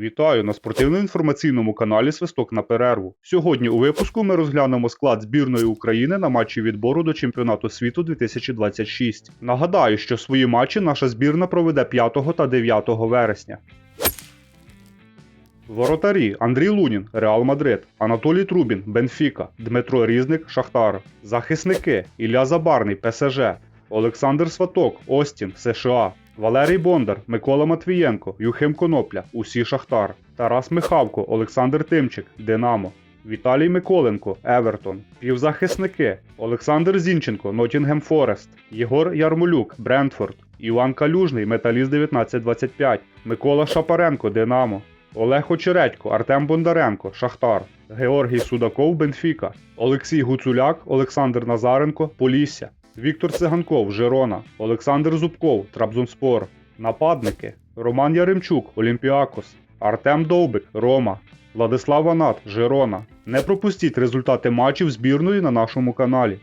Вітаю на спортивно-інформаційному каналі Свисток на перерву. Сьогодні у випуску ми розглянемо склад збірної України на матчі відбору до чемпіонату світу 2026. Нагадаю, що свої матчі наша збірна проведе 5 та 9 вересня. Воротарі Андрій Лунін, Реал Мадрид, Анатолій Трубін, Бенфіка, Дмитро Різник, Шахтар. Захисники Ілля Забарний, ПСЖ, Олександр Сваток, Остін, США. Валерій Бондар, Микола Матвієнко, Юхим Конопля, усі Шахтар, Тарас Михавко, Олександр Тимчик, Динамо, Віталій Миколенко, Евертон, півзахисники Олександр Зінченко, Нотінгем Форест, Єгор Ярмолюк, Брентфорд, Іван Калюжний, Металіст 1925, Микола Шапаренко, Динамо, Олег Очередько, Артем Бондаренко, Шахтар, Георгій Судаков, Бенфіка, Олексій Гуцуляк, Олександр Назаренко, Полісся, Віктор Циганков, Жирона, Олександр Зубков, Трабзонспор, нападники Роман Яремчук, Олімпіакос, Артем Довбик, Рома, Владислав Анат, Жирона. Не пропустіть результати матчів збірної на нашому каналі.